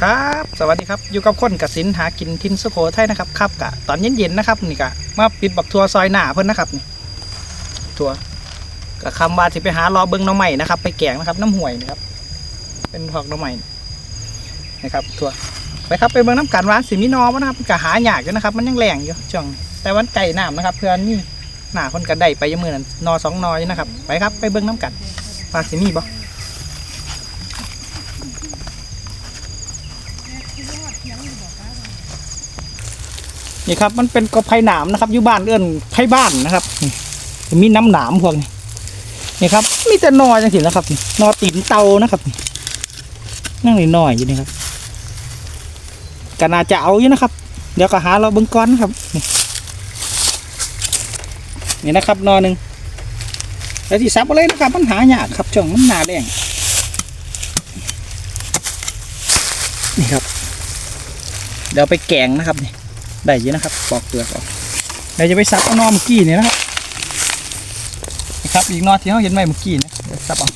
ครับ สวัสดีครับ อยู่กับคนกสินหากินทินสุโขทัยนะครับครับกะตอนเย็นๆนะครับนี่กะมาปิดบักทัวซอยหน้าเพิ่นนะครับนี่ทัวกะคำว่าที่ไปหารอเบิ้งน้องใหม่นะครับ ไปแกงนะครับ น้ำห่วยนะครับ เป็นหอกน้องใหม่นะครับทัวไปครับไปเบิ้งน้ำกันร้านสิมีนอวะนะครับกะหาหยากอยู่นะครับ มันยังแรงอยู่ช่วงแต่วันไก่น้ำนะครับเพื่อนนี่หน้าคนกระได้ไปยังมือนั้นนอสองนออยนะครับ ไปครับไปเบิ้งน้ำกันว่าสิมีบ่ นี่ครับ มันเป็นกบไผ่หนามนะครับอยู่บ้านเอื้อนไผ่บ้านนะครับนี่มีน้ำหนามพวกนี้นี่ครับ มีแต่นอจังสินะครับนอตีนเตานะครับนั่งนี่หน่อยอยู่นี่ครับก็น่าจะเอาอยู่นะครับ เดี๋ยวก็หาเราเบิ้งก้อนะครับนี่นี่นะครับนอหนึ่งแล้วที่ซับเอาเลยนะครับ มันหายากครับช่วงมันหนาแดงนี่ครับ เดี๋ยวไปแกงนะครับนี่ ได้เยอะนะครับปอกเปลือกออกเดี๋ยวจะไปซับเอานอเมื่อกี้เนี่ยนะครับนี่ครับอีกนอที่เขาเห็นไหมเมื่อกี้เนี่ยซับเอา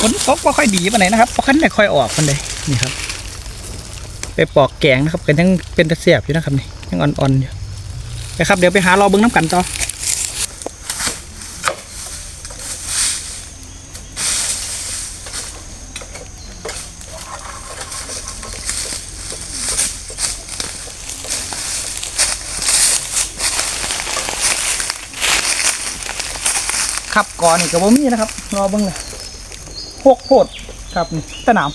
ฝนตกก็ค่อยดีปานไหนนะครับเพราะคันไม่ค่อยออกมันเลยนี่ครับ ไปปอกแกงนะครับเป็นทั้งเป็นตะเสียบอยู่นะครับนี่ยังอ่อนๆอยู่ไปครับเดี๋ยวไปหารอเบิ้งน้ำกันต่อ ครับก่อนนี่กับบ่มีนะครับ รอเบิ่งเลยพวกโพดครับนี่สนาม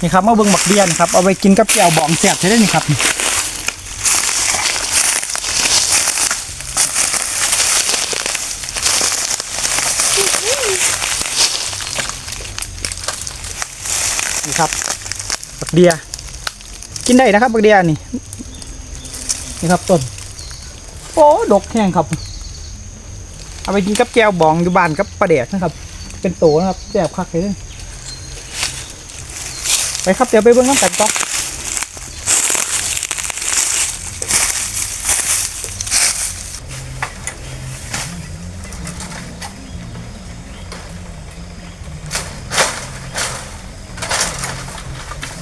นี่ครับมาเบิ่งบักเบียนครับเอาไปกินกับแจ่วบองแซ่บใช่ได้นี่ครับนี่นี่ครับบักเดีย กินได้นะครับบักเดียนี่นี่ครับต้นโอ้ดกแห้งครับ เอาไปกินกับแก้วบองอยู่บ้านกับปลาแดกนะครับ เป็นโตนะครับแซ่บคักเลยไปครับเดี๋ยวไปเบิ้งน้ำกันต่อ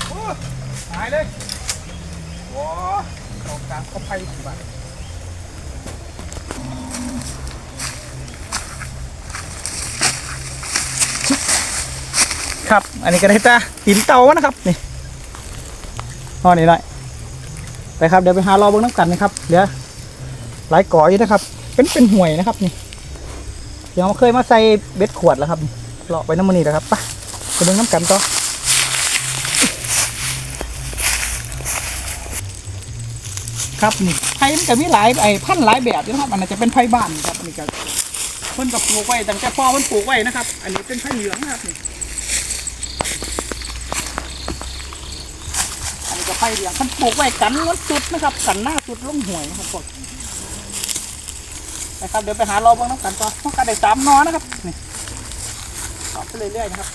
โอ้หายเลยโอ้ตกกลางก็ไปบ้าน ครับ อันนี้ก็ได้จ้าตีนเตานะครับนี่อ๋อนี่หน่อยไปครับเดี๋ยวไปหารอเบิ้งน้ำกันนะครับเดี๋ยวหลายก่ออยู่นะครับ เป็นเป็นห่วยนะครับนี่เดี๋ยวเคยมาใส่เบ็ดขวดแล้วครับนี่เลาะไปน้ำมันนี่นะครับไปไปเบิ้งน้ำกันต่อครับนี่ไผ่มันก็มีหลายไอ้พันหลายแบบนะครับอันนั้จะเป็นไผ่บ้านครับอันนี้ก็เพิ่นกับปลูกไว้ตั้งแต่พ่อมันปลูกไว้นะครับ อันนี้เป็นไผ่เหลืองนะครับนี่ อันนี้ก็ไผ่เหลืองมันปลูกไว้กันมันสุดนะครับกันหน้าสุดลงห่วยนะครับพวกนะครับเดี๋ยวไปหารอบ้างน้ำกันต่อต้องการได้สามนอนะครับนี่ต่อไปเรื่อยๆนะครับ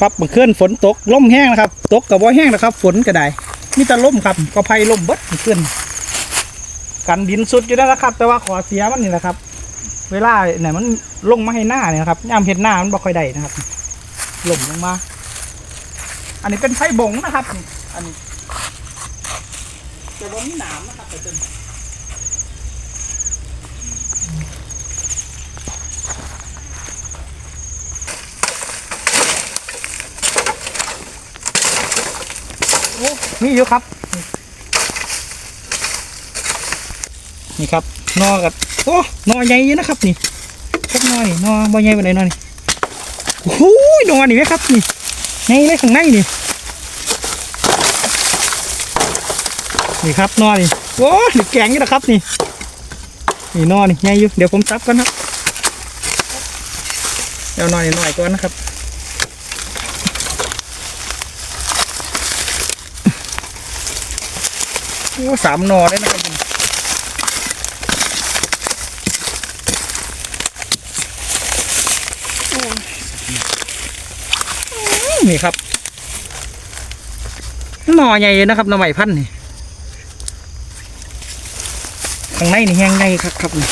ครับเมื่อคืนฝนตกลมแห้งนะครับ ตกกับว่าแห้งนะครับ ฝนก็ได้มีแต่ลมครับก็ไผ่ลมเบิดเมื่อคืนกันดินสุดอยู่แล้วนะครับ แต่ว่าขอเสียมันนี่แหละครับ เวลาเนี่ยมันลงมาให้หน้าเนี่ยนะครับย่ามเห็นหน้ามันบ่ค่อยได้นะครับลมลงมา อันนี้เป็นไผ่บงนะครับ อันนี้จะบนมีหนามนะครับแต่เป็นโอ้มีอยู่ครับ นี่ครับนอกับโอ้นอใหญ่อยู่นะครับ นี่พวกนอนี่นอบ่ใหญ่ปานนอนี่โอ้โหนอนี่ไหมครับนี่ นเลยข้างในนี่นี่ครับนอนี่โอ้หรือแกงนี่นะครับนี่นี่นอนี่ไงอยู่เดี๋ยวผมซับกันครับเดี๋ยวนอนหน่อยก่อนนะครับโอ้สามนอเลยนะครับนี่โอ้ย นี่ครับหน่อใหญ่นะครับหน่อใหม่พันธุ์นี่ข้างในนี่แห้งไงครับครับนี่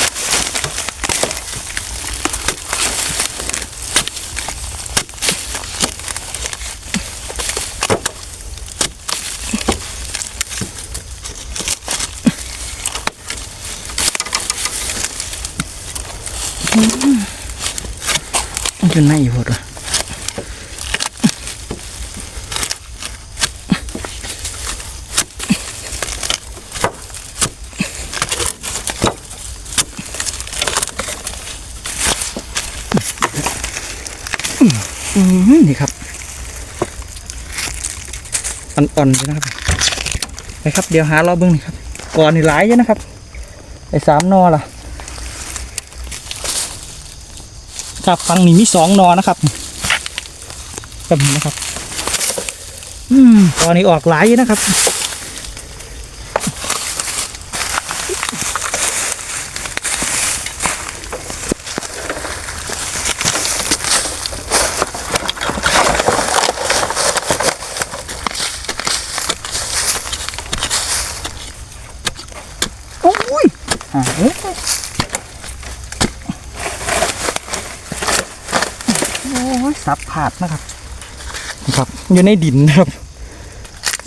มันอยู่ในหมดเลย อืมนี่ครับ อ่อนๆเลยนะครับไปครับเดี๋ยวหารอบเบิ้งนี่ครับ ก่อนนี่หลายเยอะนะครับไอ้สามนอล่ะครับฟังนี่มีสองนอนะครับแบบนี้นะครับ อืมก่อนนี้ออกหลายเยอะนะครับ โอ้ยหา เอ้ยโอ้ยซับผาดนะครับ ครับ อยู่ในดินนะครับ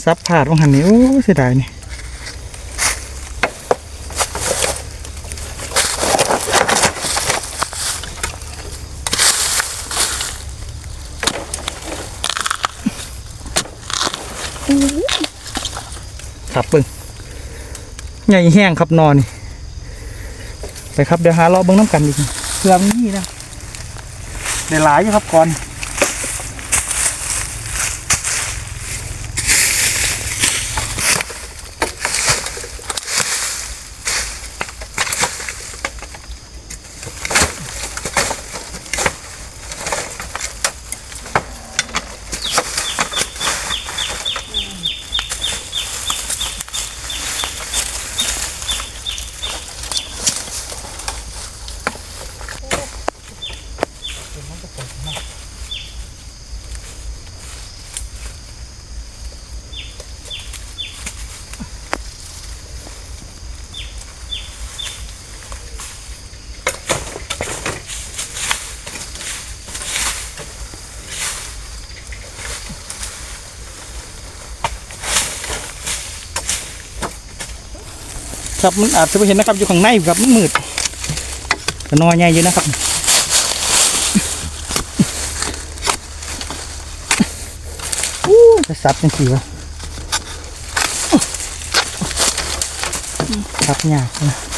ซับผาดของหันนี้โอ้เสียดายนี่ครับเบิ่งใหญ่แห้งครับนอนนี่ ไปครับเดี๋ยวหาล่อเบิ้งน้ำกันอีกเพื่อมันนี่นะได้หลายอยู่ครับก่อน ครับมันอาจจะไม่เห็นนะครับอยู่ข้างในครับมันมืดนอนอใหญ่อยู่นะครับอู้จะซับจังสีวะซับยากนะ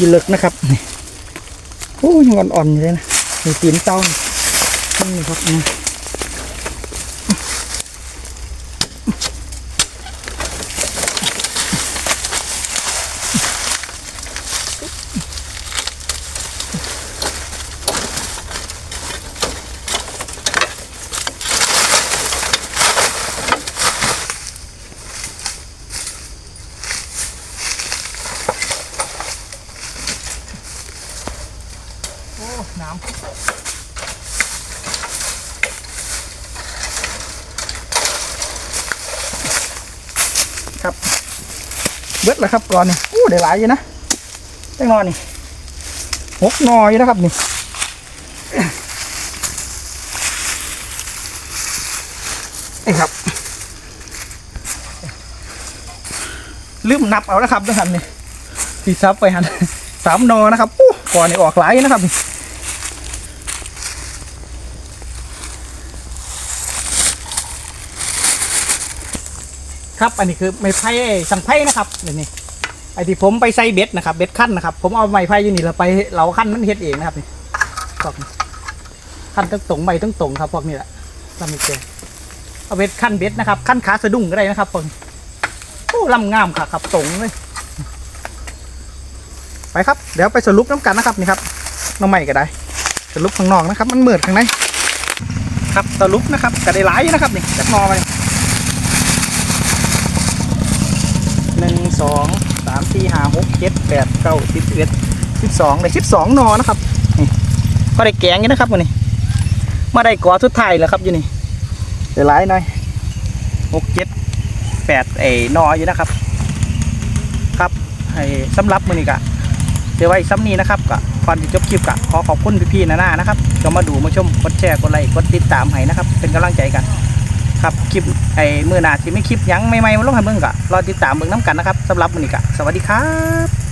ยีเลึกนะครับนี่โอ้ยังอ่อนๆอยู่เลยนะมีตีนเต้านี่ครับนี่ แล้วครับก่อนนี่อู้ได้หลายอยู่นะแตงนอนนี่หกนออยู่นะครับนี่นี่ครับลืมนับเอานะครับทุกท่านนี่ที่ซับไปหันสามนอนะครับอู้ก่อนนี่ออกหลายอยู่นะครับนี่ ครับ อันนี้คือไม้ไผ่สังไผ่นะครับเดี๋ยวนี้ไอ้ที่ผมไปใส่เบ็ดนะครับเบ็ดขั้นนะครับ ผมเอาไม้ไผ่อยู่นี่เราไปเราขั้นมันเฮ็ดเองนะครับนี่พวกนะขั้นตั้งตรงใบตั้งตรงครับพวกนี้แหละลำนี้เจอเอาเบ็ดขั้นเบ็ดนะครับขั้นขาสะดุ้งก็ได้นะครับพวกโอ้ลำงามค่ะครับตรงเลยไปครับเดี๋ยวไปสรุปน้ำกันนะครับนี่ครับน้องใหม่ก็ได้ สรุปข้างนอกนะครับ มันเหมือดข้างในครับสรุปนะครับก็ได้หลายนะครับนี่จากนอไปหนึ่ง สองสามสี่ห้าหกเจ็ดแปดเก้าสิบเอ็ดสิบสองเลยสิบสองนอนะครับนี่ก็ได้แกงอยู่นะครับวันนี้มาได้กอทุดไทยแล้วครับอยู่นี่เดี๋ยวไล่หน่อยหกเจ็ดแปดไอ้นออยู่นะครับ ครับให้สำรับมือนี้กะเดี๋ยวไว้ซ้ำนี้นะครับกะก่อนจะจบคลิปกะขอขอบคุณพี่ๆนานานะครับก็มาดูมาชมกดแชร์กดไลค์กดติดตามให้นะครับ เป็นกำลังใจกัน ครับคลิปไอ้มือหนาที่ไม่คลิปยังไม่ไมาลงให้เบิ่งกะรอติดตามเบิ่งน้ำกันนะครับสำหรับมือนี้กะสวัสดีครับ